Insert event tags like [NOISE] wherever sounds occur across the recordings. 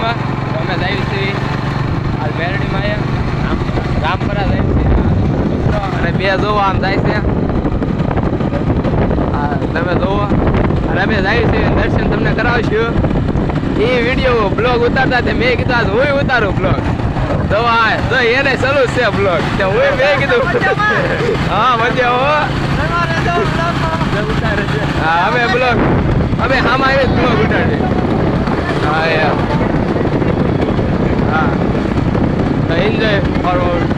મેલડીમાં તો અમે જઈએ છીએ આજ મેલડીમાં અહીંયા રામપરા જઈએ છીએ અને બે જોવા આમ જાય છે હા તમે જોવો અને અમે જઈએ છીએ દર્શન તમને કરાવશું એ વિડીયો બ્લોગ ઉતારતા તે મેં કીધું આજ હું ઉતારું બ્લોગ તો આ તો એને ચાલુ જ છે બ્લોગ તો હું મેં કીધું હા મજા હો હા અમે બ્લોગ અમે આમાં આવી બ્લોગ ઉતારીએ હા યાર हा त एन्जॉय फॉरवर्ड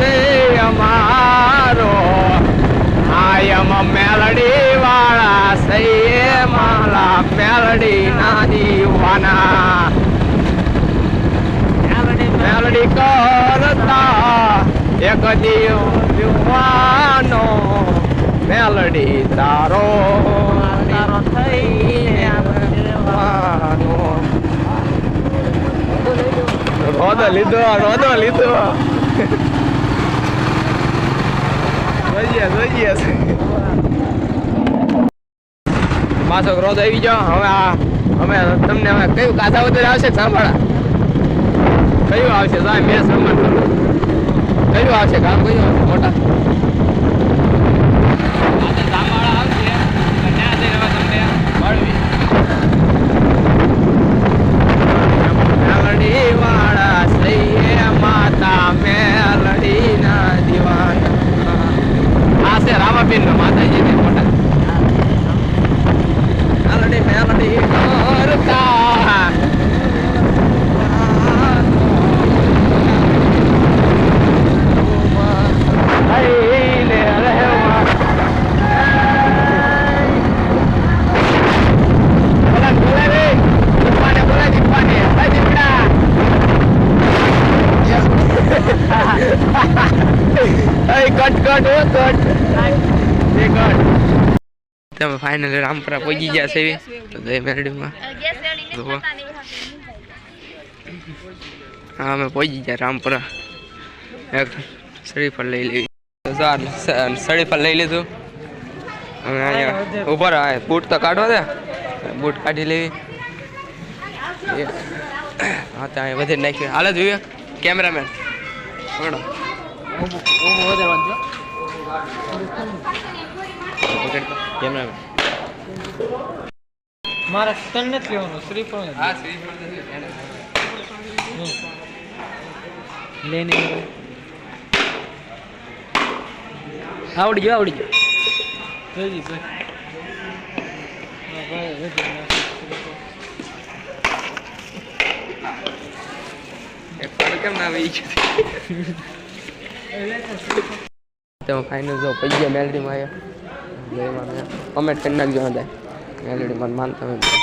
સે અમારો. આયમ મેલડી વાળા સૈયે માલા મેલડી ના દીવાના. મેલડી કરતા એક દીવાનો મેલડી તારો તારો થઈને રોદો લીધો રોદો લીધો. જોઈએ જોઈએ પાછો ક્રોધ આવી ગયો. હવે આ, અમે તમને હવે કયું કાથા વધારે આવશે સાંભળા. કયું આવશે? સાહેબ મેં સાંભળ કયું આવશે? કામ કયું આવશે? મોટા. તમે ફાઇનલી રામપરા પહોંચી ગયા છે તો જય મેરડીમાં જુઓ. હા અમે પહોંચી ગયા રામપરા એક શરીફળ લઈ લેવી તો ચાલ સ- શરીફળ લઈ લીધું હવે અહીંયા ઉપર આ બૂટ તો કાઢવા દે બૂટ કાઢી લેવી એ- હા તો અહીંયા વધે નાખ્યું હાલ જ વિવેક કેમેરામેન પકડો પકડ કેમેરામેન મારા તન નથી લેવાનું શ્રી પણ હા શ્રી પણ લઈને આવડી ગયો આવડી ગયો. જોઈ જોઈ. કેમ ના આવી? ગયું તમે ફાઇનલ જો પૈયા મેલડીમાં આવ્યા જયમાં મેં કમેન્ટ કરી નાખજો બધા મેલડીમાં માનતા હોય તો.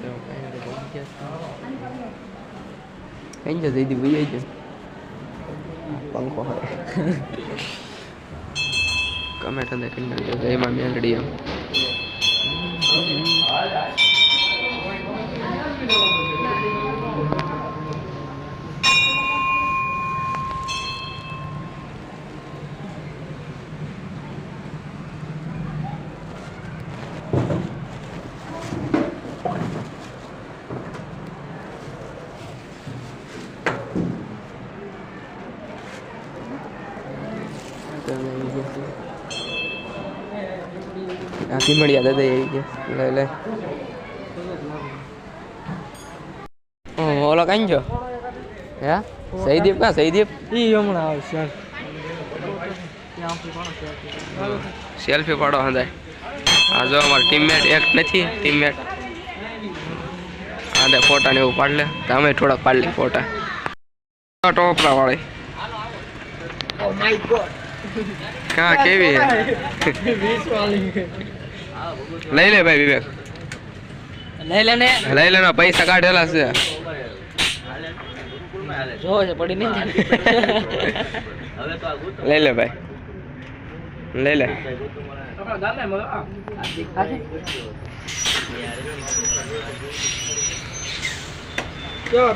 તમે finally પહોંચી ગયા છો. કઈ જ જઈદી ભાઈ comment ಅಂತ ಕಂಡು ಜೈ ಮಮ್ಮಿ ಅಂಗಡಿಯ Thank you. એમ ધીમડિયા દાદા એવી લે લે. ઓલો કઈ જો હે? સહીદીપ કા સહીદીપ? ઈ હમણાં આવશે. સેલ્ફી. પાડો હંધાય. આ જો અમાર ટીમમેટ એક નથી ટીમમેટ આ દે ફોટા ને એવું પાડ લે. તમે થોડા પાડ લે ફોટા. ટોપરા વાળી. કા કેવી હે? [LAUGHS] વીસ વાળી. લઈ લે ભાઈ વિવેક. લઈ લે ને. લઈ લે ને પૈસા કાઢેલા છે. જો છે પડી નહીં લઈ લે ભાઈ. લઈ લે.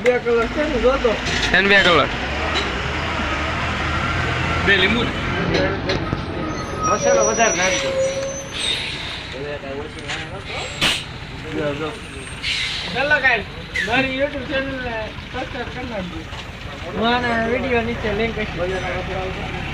બે કલર છે ને જોતો છે ને બે કલર? બે લીંબુ મસાલો વધારે નાખજો. પેલા કાંઈ મારી યુટ્યુબ ચેનલ સબસ્ક્રાઈબ કરી નાખજો. મારા વીડિયો નીચે લિંક હશે